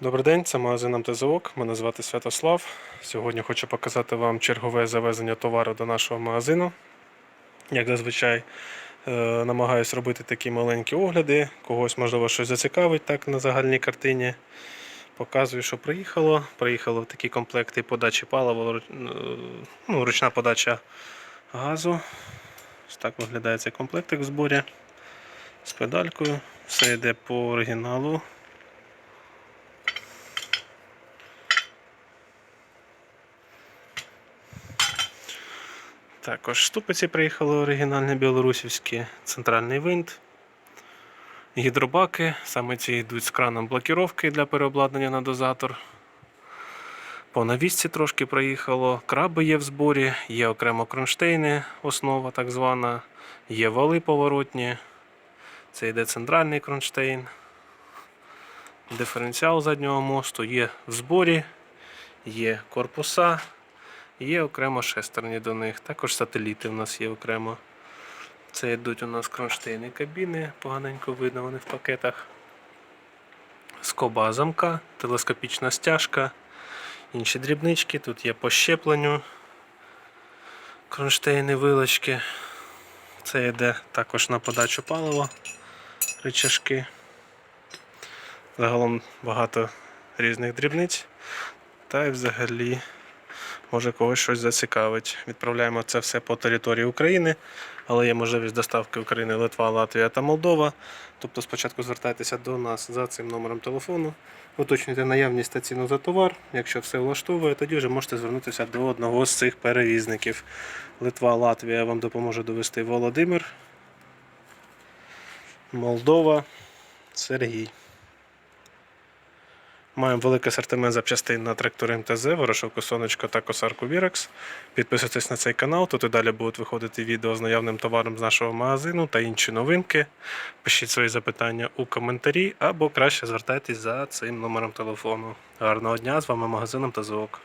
Добрий день, це магазин МТЗОК. Мене звати Святослав. Сьогодні хочу показати вам чергове завезення товару до нашого магазину. Як зазвичай, е, намагаюсь робити такі маленькі огляди. Когось, можливо, щось зацікавить так на загальній картині. Показую, що приїхало. Приїхало такі комплекти подачі палива, е, ну, ручна подача газу. Ось так виглядає цей комплектик в зборі з педалькою. Все йде по оригіналу. Також ступиці приїхали оригінальні білорусівські, центральний винт, гідробаки. Саме ці йдуть з краном блокіровки для переобладнання на дозатор. По навісці трошки проїхало. Краби є в зборі, є окремо кронштейни, основа так звана, є вали поворотні. Це йде центральний кронштейн. Диференціал заднього мосту є в зборі, є корпуса. Є окремо шестерні до них. Також сателіти у нас є окремо. Це йдуть у нас кронштейни кабіни, поганенько видно вони в пакетах. Скоба замка, телескопічна стяжка, інші дрібнички. Тут є по щепленню кронштейни, вилочки. Це йде також на подачу палива, рычажки. Загалом багато різних дрібниць. Та й взагалі може когось щось зацікавить. Відправляємо це все по території України, але є можливість доставки України, Литва, Латвія та Молдова. Тобто спочатку звертайтеся до нас за цим номером телефону, уточнюйте наявність та ціну за товар. Якщо все влаштовує, тоді вже можете звернутися до одного з цих перевізників. Литва, Латвія вам допоможе довести Володимир, Молдова, Сергій. Маємо великий асортимент запчастин на трактори МТЗ, ворошилку сонечко та косарку Вірекс. Підписуйтесь на цей канал, тут і далі будуть виходити відео з наявним товаром з нашого магазину та інші новинки. Пишіть свої запитання у коментарі або краще звертайтесь за цим номером телефону. Гарного дня! З вами магазин МТЗОК.